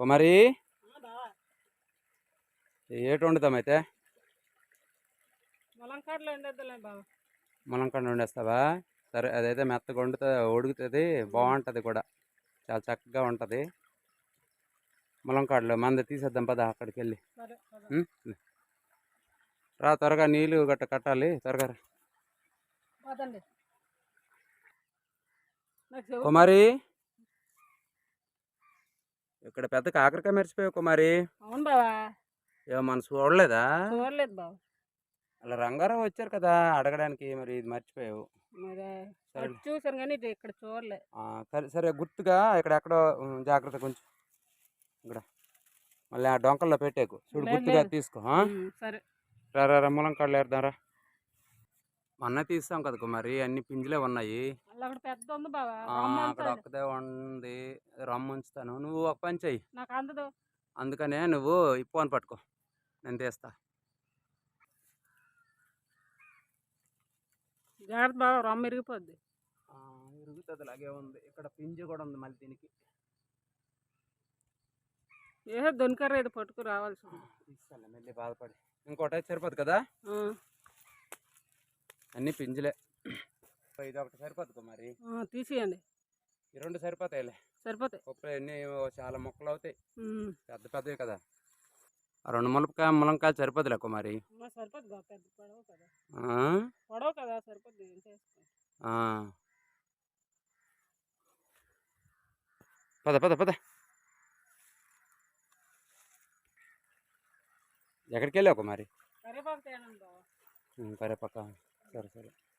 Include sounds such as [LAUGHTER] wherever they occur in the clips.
కుమారి? ఏటి వండుతాం అయితే? ములంకాడలో ఉండేద్దులే బాబు ములంకండ వండేస్తావా? సరే అదైతే మెత్తగా వండుతుంది ఉడుకుతుంది బాగుంటుంది కూడా. చాలా చక్కగా ఉంటుంది. ములంకాడలో మంద తీసేద్దాం పద అక్కడికి వెళ్ళి? రా త్వరగా నీళ్ళు గట్ట కట్టాలి త్వరగా కుమారి? ఇక్కడ పెద్ద కాకరకాయ మర్చిపోయావు కుమారి. అవును బావా. ఏమో మన చూడలేదా? చూడలేదు బాబు అలా రంగారావు వచ్చారు కదా అడగడానికి మరి ఇది మర్చిపోయావు. మరి చూసాను కానీ ఇది ఇక్కడ చూడలే. ఆ, సరే సరే గుర్తుగా ఇక్కడ ఎక్కడో జాగ్రత్త కొంచెం. ఇక్కడ. మళ్ళీ ఆ డొంకల్లో పెట్టేకు. చూడు గుర్తుగా. తీసుకో సరే. రా రా రా ములం కాళ్ళు ఏరుదారా మొన్న తీస్తాం కదా కుమారి అన్ని పింజలే ఉన్నాయి. అక్కడ పెద్ద ఉంది బావా ఆ, రమ్మ అక్కడ అంతా ఒక్కదే ఉంది రమ్ము ఉంచుతాను. నువ్వు ఒక పని చెయ్యి. నాకు అందదు. అందుకనే నువ్వు అని పట్టుకో నేను తీస్తా. జాగ్రత్త బాగా రమ్మ ఇరిగిపోద్ది. ఇరుగుతుంది అలాగే ఉంది. ఇక్కడ పింజి కూడా ఉంది మళ్ళీ దీనికి. ఏ దొనికర్ర ఇది పట్టుకు రావాల్సి మళ్ళీ బాధపడి. ఇంకోటి సరిపోదు కదా? అన్ని పింజలే. ఇది ఒకటి సరిపోదు కుమారి ఆ, తీసేయండి. ఈ రెండు సరిపోతాయిలే. సరిపోతాయి. పప్పులు అన్నీ చాలా మొక్కలు అవుతాయి. పెద్ద పెద్దవి కదా. ఆ రెండు ములపకాయ ములంకాయలు సరిపోదులే కుమారి ఆ, సరిపోద్ది బావ పెద్ద పొడవు కదా. ఆ? పొడవు కదా సరిపోద్ది ఏం చేసుకో ఆ. పద పద పద. ఎక్కడికి వెళ్ళావు కుమారి కరివేపాకు తేనండి బావ ఉం, కరేపక్క సరే సరే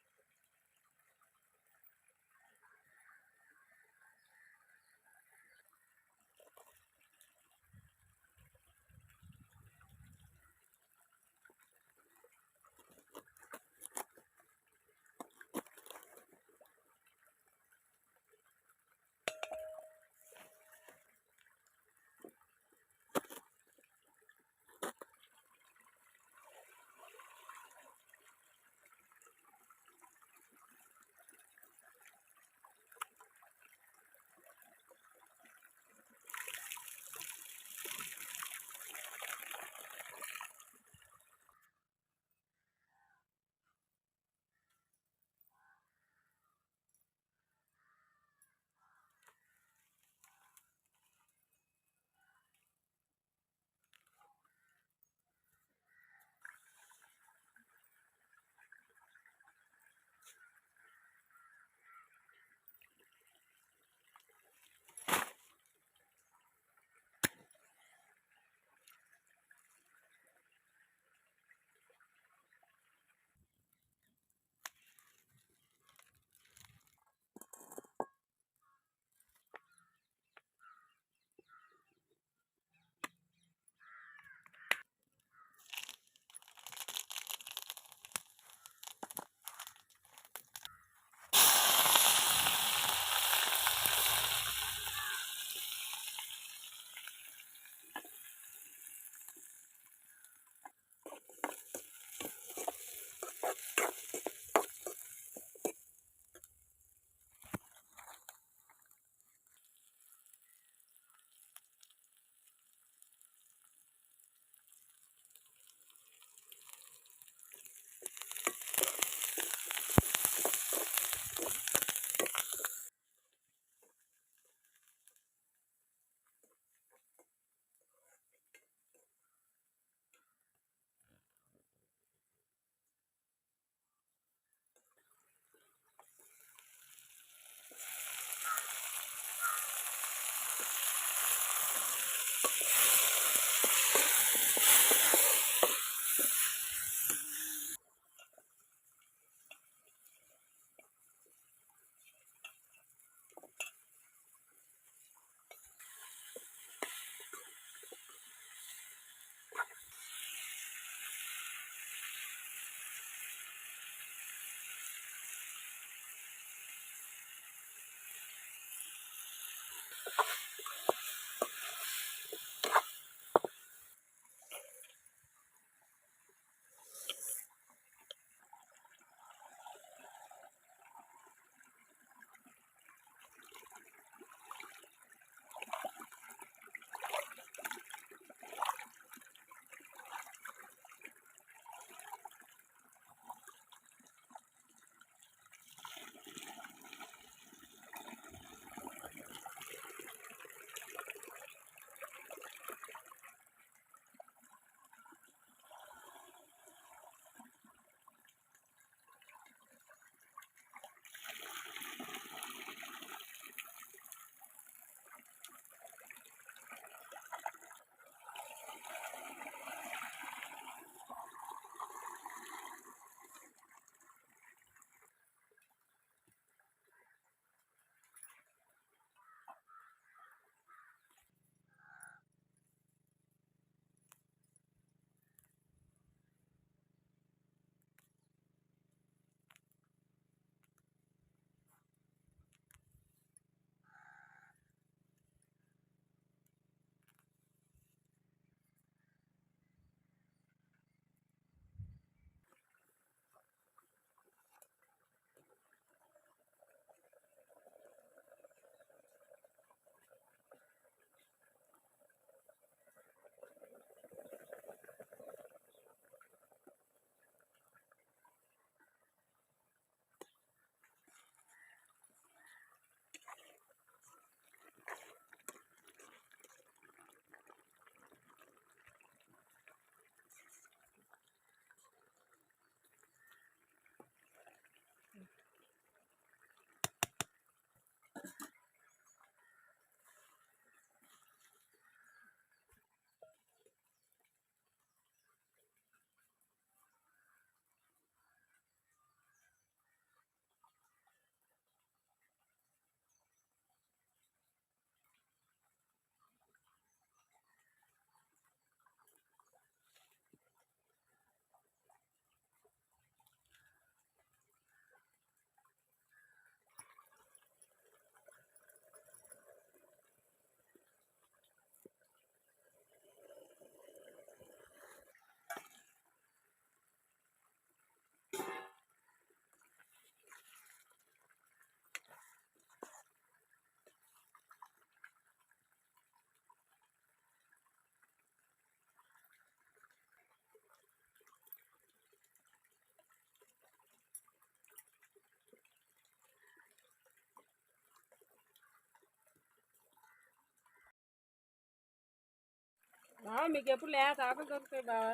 మీకు ఎప్పుడు లేత ఆకులు దొరుకుతాయి బావ?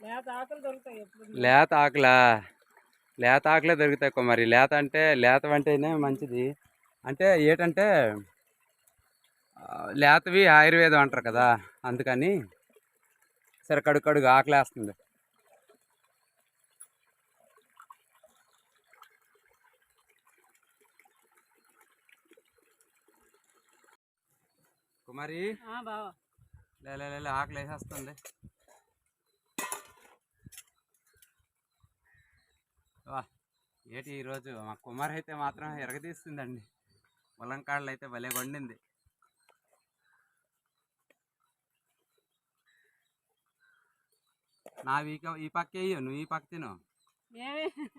లేత ఆకులు దొరుకుతాయి ఎప్పుడు లేత ఆకులా? లేత ఆకులే దొరుకుతాయి కుమారి లేత అంటే లేత అంటేనే మంచిది. అంటే ఏంటంటే లేతవి ఆయుర్వేదం అంటారు కదా అందుకని సరే కడుగు కడుగు ఆకలేస్తుంది. కుమారి? బావ. లే ఆకలి వేసేస్తుంది. వా ఏటి ఈరోజు మా కుమార్ అయితే మాత్రం ఎరగదీస్తుందండి. ములంకాళ్ళు అయితే భలే వండింది. నా ఈ ఈ పక్క వేయు నువ్వు ఈ పక్క తిను.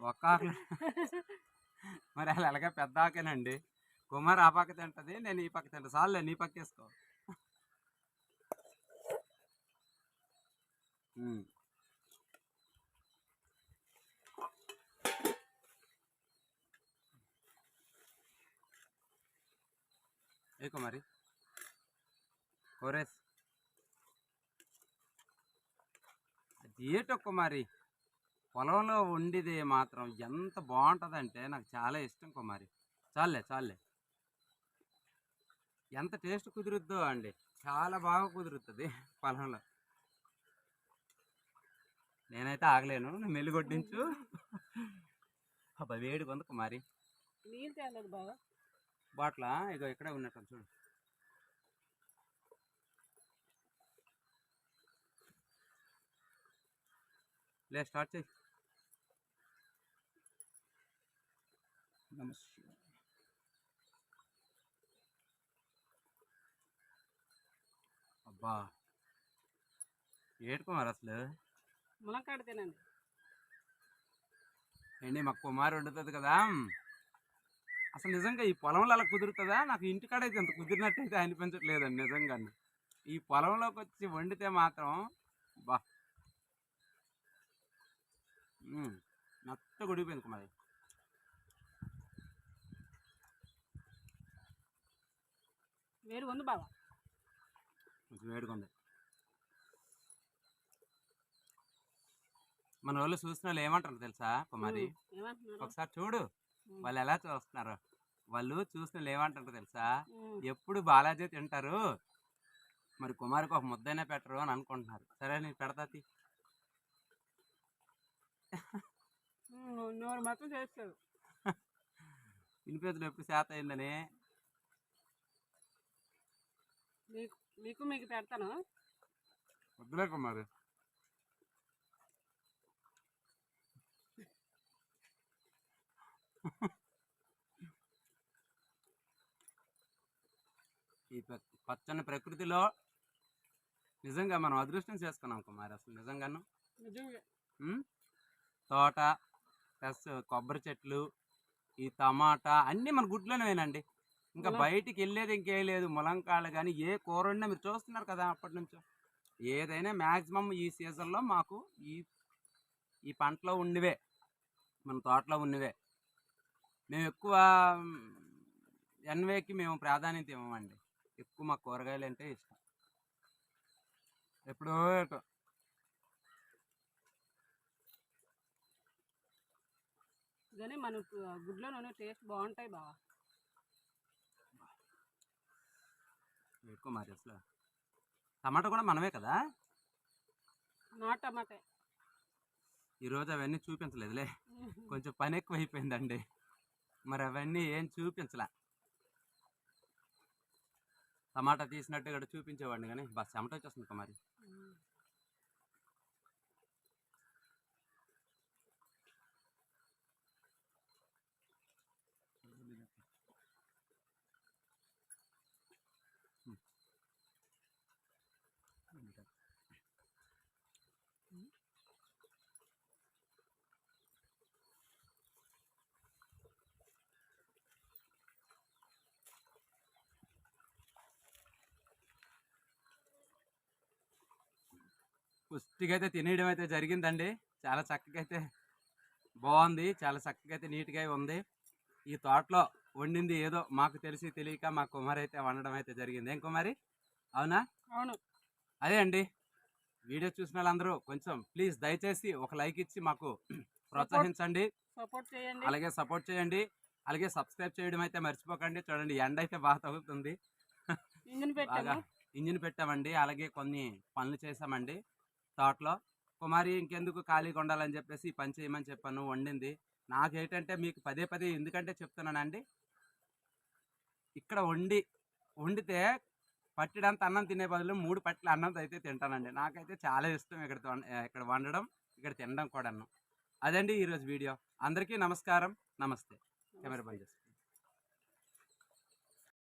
ఒక్క ఆకలి. మరి అలా అలాగే పెద్ద ఆకేనండి కుమార్ ఆ పక్క తింటది నేను ఈ పక్క తింటా. చాలులే నీ పక్క వేసుకో. ఏకో ఏ కుమారి? కోరేస్. అది ఏటో కుమారి? పొలంలో వండిది మాత్రం ఎంత బాగుంటుందంటే నాకు చాలా ఇష్టం కుమారి. చాలే చాలే ఎంత టేస్ట్ కుదురుద్దో అండి. చాలా బాగా కుదురుతుంది పొలంలో. నేనైతే ఆగలేను నువ్వు మెల్లి కొట్టించు. అబ్బా వేడిగా ఉంది కుమారి నీళ్ళు తేలేదు బావ. బాట్ల? ఇగో ఇక్కడే ఉన్నట్టు చూడు. లే స్టార్ట్ చేయి నమస్తే అబ్బా ఏడుకోమారు అసలు? ములంకాడ తినండి ఏంటి మా కుమారు వండుతుంది కదా. అసలు నిజంగా ఈ పొలంలో అలా కుదురుతుందా? నాకు ఇంటికాడైతే అంత కుదిరినట్టయితే అనిపించట్లేదండి నిజంగా ఈ పొలంలోకి వచ్చి వండితే మాత్రం బా. నచ్చ గుడిపోయింది కుమారి. వేరు ఉంది కొంచెం వేడిగా ఉంది మన వాళ్ళు చూసిన వాళ్ళు ఏమంటారు తెలుసా కుమారి ఒకసారి చూడు. వాళ్ళు ఎలా చూస్తున్నారు? వాళ్ళు చూసిన వాళ్ళు ఏమంటారు తెలుసా? ఎప్పుడు బాలాజీ తింటారు? మరి కుమారికి ఒక ముద్దైనా పెట్టరు అని అనుకుంటున్నారు. సరే నేను పెడతా నోరు మొత్తం చేస్తావు వినిపించడం ఎప్పుడు శాత అయిందని? మీకు మీకు పెడతాను. వద్దులే కుమారి. [LAUGHS] ఈ పచ్చని ప్రకృతిలో నిజంగా మనం అదృష్టం చేసుకున్నాం కుమారి అసలు నిజంగాను? తోట ప్లస్ కొబ్బరి చెట్లు ఈ టమాటా అన్నీ మన గుడ్లోనేనండి ఇంకా బయటికి వెళ్ళేది ఇంకేం లేదు. ములంకాయలు కానీ ఏ కూర వండినా మీరు చూస్తున్నారు కదా అప్పటి నుంచో. ఏదైనా మ్యాక్సిమం ఈ సీజన్లో మాకు ఈ ఈ పంటలో ఉన్నవే. మన తోటలో ఉన్నవే. మేము ఎక్కువ ఎన్వేకి మేము ప్రాధాన్యత ఇవ్వమండి. ఎక్కువ మా కూరగాయలు అంటే ఇష్టం. ఎప్పుడో. కానీ మన గుడ్లో నూనె టేస్ట్ బాగుంటాయి బావ. ఎక్కువ మరి అసలు. టమాటా కూడా మనమే కదా? నాటు టమాటే. ఈరోజు అవన్నీ చూపించలేదులే. [LAUGHS] కొంచెం పని ఎక్కువ అయిపోయిందండి మరి అవన్నీ ఏం చూపించలే. టమాటా తీసినట్టు కూడా చూపించేవాడిని కానీ బస్ చెమట వచ్చేస్తుంది మరి. పుష్టిగా అయితే తినేయడం అయితే జరిగిందండి. చాలా చక్కగా అయితే బాగుంది చాలా చక్కగా అయితే నీట్గా ఉంది. ఈ తోటలో వండింది ఏదో మాకు తెలిసి తెలియక మా కుమారి అయితే వండడం అయితే జరిగింది. ఏం కుమారి? అవునా? అవును. అదే అండి. వీడియో చూసిన వాళ్ళందరూ కొంచెం ప్లీజ్ దయచేసి ఒక లైక్ ఇచ్చి మాకు ప్రోత్సహించండి. సపోర్ట్ చేయండి. అలాగే సపోర్ట్ చేయండి. అలాగే సబ్స్క్రైబ్ చేయడం అయితే మర్చిపోకండి. చూడండి ఎండ అయితే బాగా తగులుతుంది. ఇంజిన్ పెట్టామండి. అలాగే కొన్ని పనులు చేసామండి తోటలో కుమారి ఇంకెందుకు ఖాళీగా ఉండాలని చెప్పేసి పని చేయమని చెప్పాను వండింది. నాకేంటంటే మీకు పదే పదే ఎందుకంటే చెప్తున్నానండి. ఇక్కడ వండి వండితే పట్టడంత అన్నం తినే బదులు మూడు పట్ల అన్నం అయితే తింటానండి. నాకైతే చాలా ఇష్టం ఇక్కడ ఇక్కడ వండడం ఇక్కడ తినడం కూడా అన్నం అదండి ఈరోజు వీడియో. అందరికీ నమస్కారం. నమస్తే. కెమెరా బంద్